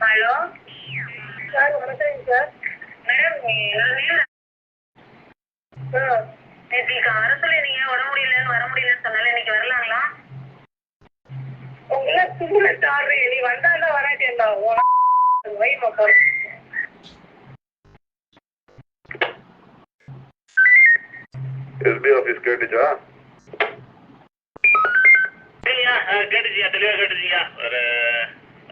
hello. Sir வணக்கம் sir. Madam நேற்று அரசுல நீங்க உடம்பு முடியலன்னு வர முடியலன்னு சொன்னால இன்னைக்கு வரலாங்களா? உங்களை தும்புல சாரு நீ வந்தாலும் வராட்டி என்ன வைமா போறேன் எஸ்பி ஆபீஸ் கேட்டுச்சா? கேட்டுச்சியா தெளிவா கேட்டுச்சியா? ஒரு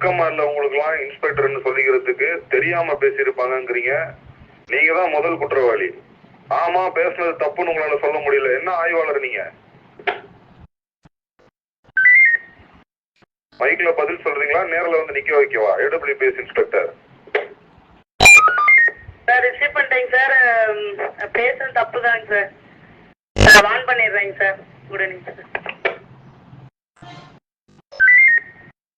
வெக்கமா இல்ல உங்களுக்குலாம் இன்ஸ்பெக்டர்னு சொல்லிக்கிறதுக்கு தெரியாம பேசியிருப்பாங்கங்கிறீங்க. நீங்க தான் முதல் குற்றவாளி. ஆமா பேசுனது தப்புன்னு உங்களால சொல்ல முடியல. என்ன ஆய்வாளர் நீங்க? மைக்ல பதில் சொல்றீங்களா? நேர்ல வந்து நிக்க வைக்கவா? ஏடபிள்யூபிஎஸ் இன்ஸ்பெக்டர் சார் ரிசீவ் பண்ணிட்டேங்க சார் பேசுறது தப்பு தாங்க சார் நான் வான் பண்ணிடுறேங்க சார் உடனே